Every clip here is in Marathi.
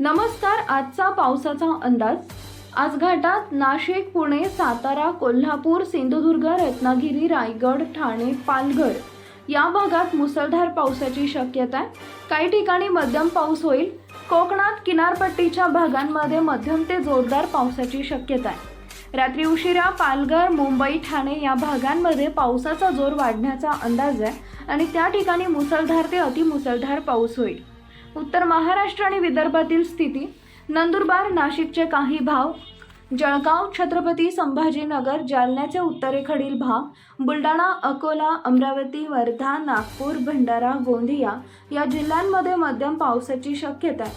नमस्कार आजचा पावसाचा अंदाज. आज घाटात नाशिक पुणे सातारा कोल्हापूर सिंधुदुर्ग रत्नागिरी रायगड ठाणे पालघर या भागात मुसळधार पावसाची शक्यता आहे. काही ठिकाणी मध्यम पाऊस होईल. कोकणात किनारपट्टीच्या भागांमध्ये मध्यम ते जोरदार पावसाची शक्यता आहे. रात्री उशिरा पालघर मुंबई ठाणे या भागांमध्ये पावसाचा जोर वाढण्याचा अंदाज आहे आणि त्या ठिकाणी मुसळधार ते अतिमुसळधार पाऊस होईल. उत्तर महाराष्ट्र आणि विदर्भातील स्थिती नंदुरबार नाशिकचे काही भाव जळगाव छत्रपती संभाजीनगर जालन्याचे उत्तरेकडील भाग बुलढाणा अकोला अमरावती वर्धा नागपूर भंडारा गोंदिया या जिल्ह्यांमध्ये मध्यम पावसाची शक्यता आहे.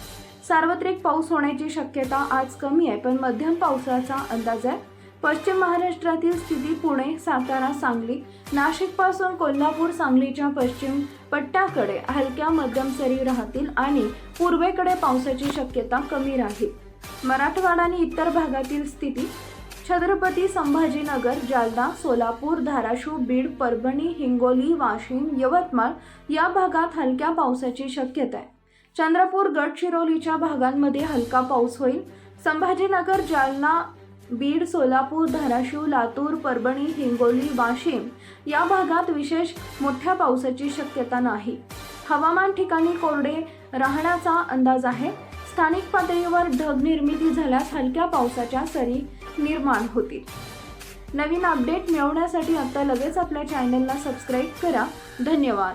सार्वत्रिक पाऊस होण्याची शक्यता आज कमी आहे पण मध्यम पावसाचा अंदाज आहे. पश्चिम महाराष्ट्रातील स्थिती पुणे सातारा सांगली नाशिकपासून कोल्हापूर सांगलीच्या पश्चिम पट्ट्याकडे हलक्या मध्यम सरी राहतील आणि पूर्वेकडे पावसाची शक्यता कमी राहील. मराठवाडा आणि इतर भागातील स्थिती छत्रपती संभाजीनगर जालना सोलापूर धाराशिव बीड परभणी हिंगोली वाशिम यवतमाळ या भागात हलक्या पावसाची शक्यता आहे. चंद्रपूर गडचिरोलीच्या भागांमध्ये हलका पाऊस होईल. संभाजीनगर जालना बीड सोलापूर धाराशिव लातूर परभणी हिंगोली वाशिम या भागात विशेष मोठ्या पावसाची शक्यता नाही. हवामान ठिकाणी कोरडे राहण्याचा अंदाज आहे. स्थानिक पातळीवर ढग निर्मिती झाल्यास हलक्या पावसाच्या सरी निर्माण होतील. नवीन अपडेट मिळवण्यासाठी आता लगेच आपल्या चॅनलला सबस्क्राईब करा. धन्यवाद.